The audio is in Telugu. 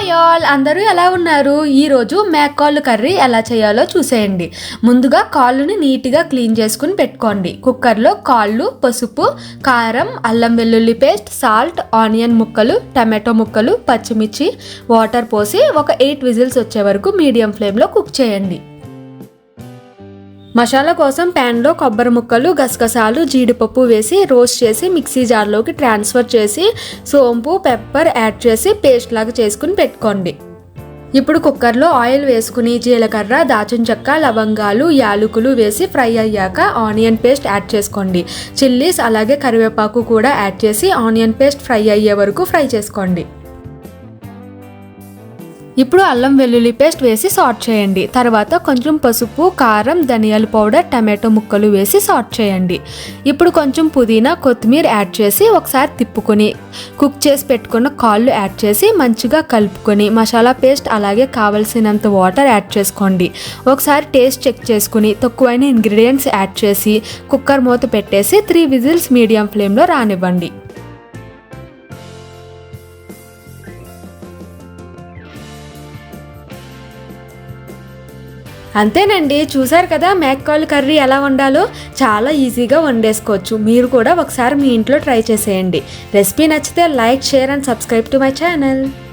హాయ్ ఆల్ అందరూ ఎలా ఉన్నారు? ఈరోజు మేకాళ్ళు కర్రీ ఎలా చేయాలో చూసేయండి. ముందుగా కాళ్ళుని నీట్గా క్లీన్ చేసుకుని పెట్టుకోండి. కుక్కర్లో కాళ్ళు పసుపు కారం అల్లం వెల్లుల్లి పేస్ట్ సాల్ట్ ఆనియన్ ముక్కలు టమాటో ముక్కలు పచ్చిమిర్చి వాటర్ పోసి ఒక ఎయిట్ విజిల్స్ వచ్చే వరకు మీడియం ఫ్లేమ్లో కుక్ చేయండి. మసాలా కోసం ప్యాన్లో కొబ్బరి ముక్కలు గసగసాలు జీడిపప్పు వేసి రోస్ట్ చేసి మిక్సీ జార్లోకి ట్రాన్స్ఫర్ చేసి సోంపు పెప్పర్ యాడ్ చేసి పేస్ట్ లాగా చేసుకుని పెట్టుకోండి. ఇప్పుడు కుక్కర్లో ఆయిల్ వేసుకుని జీలకర్ర దాచిన చెక్క లవంగాలు యాలకులు వేసి ఫ్రై అయ్యాక ఆనియన్ పేస్ట్ యాడ్ చేసుకోండి. చిల్లీస్ అలాగే కరివేపాకు కూడా యాడ్ చేసి ఆనియన్ పేస్ట్ ఫ్రై అయ్యే వరకు ఫ్రై చేసుకోండి. ఇప్పుడు అల్లం వెల్లుల్లి పేస్ట్ వేసి సాట్ చేయండి. తర్వాత కొంచెం పసుపు కారం ధనియాల పౌడర్ టమాటో ముక్కలు వేసి సాట్ చేయండి. ఇప్పుడు కొంచెం పుదీనా కొత్తిమీర యాడ్ చేసి ఒకసారి తిప్పుకొని కుక్ చేసి పెట్టుకున్న కాళ్ళు యాడ్ చేసి మంచిగా కలుపుకొని మసాలా పేస్ట్ అలాగే కావలసినంత వాటర్ యాడ్ చేసుకోండి. ఒకసారి టేస్ట్ చెక్ చేసుకుని తక్కువైన ఇంగ్రీడియంట్స్ యాడ్ చేసి కుక్కర్ మూత పెట్టేసి త్రీ విజిల్స్ మీడియం ఫ్లేమ్లో రానివ్వండి. అంతేనండి. చూసారు కదా మేక్కాల్ కర్రీ ఎలా వండాలో? చాలా ఈజీగా వండేసుకోవచ్చు. మీరు కూడా ఒకసారి మీ ఇంట్లో ట్రై చేసేయండి. రెసిపీ నచ్చితే like share and subscribe to my channel.